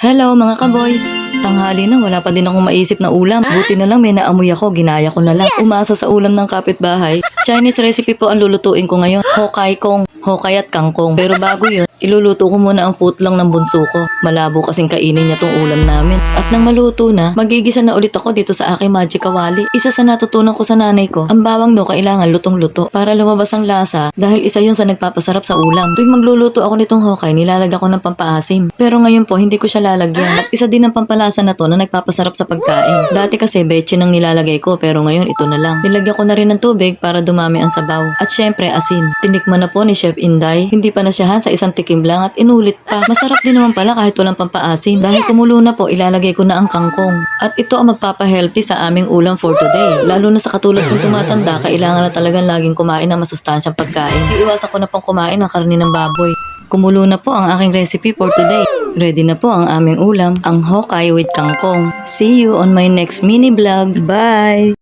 Hello mga ka-boys! Tanghali na, wala pa din akong maisip na ulam. Buti na lang may naamoy ako, ginaya ko na lang. Umasa sa ulam ng kapitbahay. Chinese recipe po ang lulutuin ko ngayon. Hokay kong, hokay at kangkong. Pero bago yun, iluluto ko muna ang putlang ng bunso ko. Malabo kasing kainin niya tong ulam namin. At nang maluto na, magigisa na ulit ako dito sa aking magic kawali. Isa sa natutunan ko sa nanay ko, ang bawang daw kailangan lutong-luto para lumabas ang lasa dahil isa yun sa nagpapasarap sa ulam. Tuwing magluluto ako nitong hokay, nilalagyan ko ng pampaasim. Pero ngayon po, hindi ko siya lalagyan. At isa din ang pampalasa na to na nagpapasarap sa pagkain. Dati kasi betche nang nilalagay ko pero ngayon ito na lang. Nilagyan ko na rin ng tubig para dumami ang sabaw. At syempre asin. Tinikman na po ni Chef Inday. Hindi pa nasyahan sa isang tikim lang at inulit pa. Masarap din naman pala kahit walang pampaasim. Dahil kumulo na po, ilalagay ko na ang kangkong. At ito ang magpapa-healthy sa aming ulam for today. Lalo na sa katulad kong tumatanda, kailangan na talagang laging kumain ng masustansyang pagkain. Iiwasan ko na pong kumain ng karne ng baboy. Kumulo na po ang aking recipe for today. Ready na po ang aming ulam, ang hokay with kangkong. See you on my next mini vlog. Bye!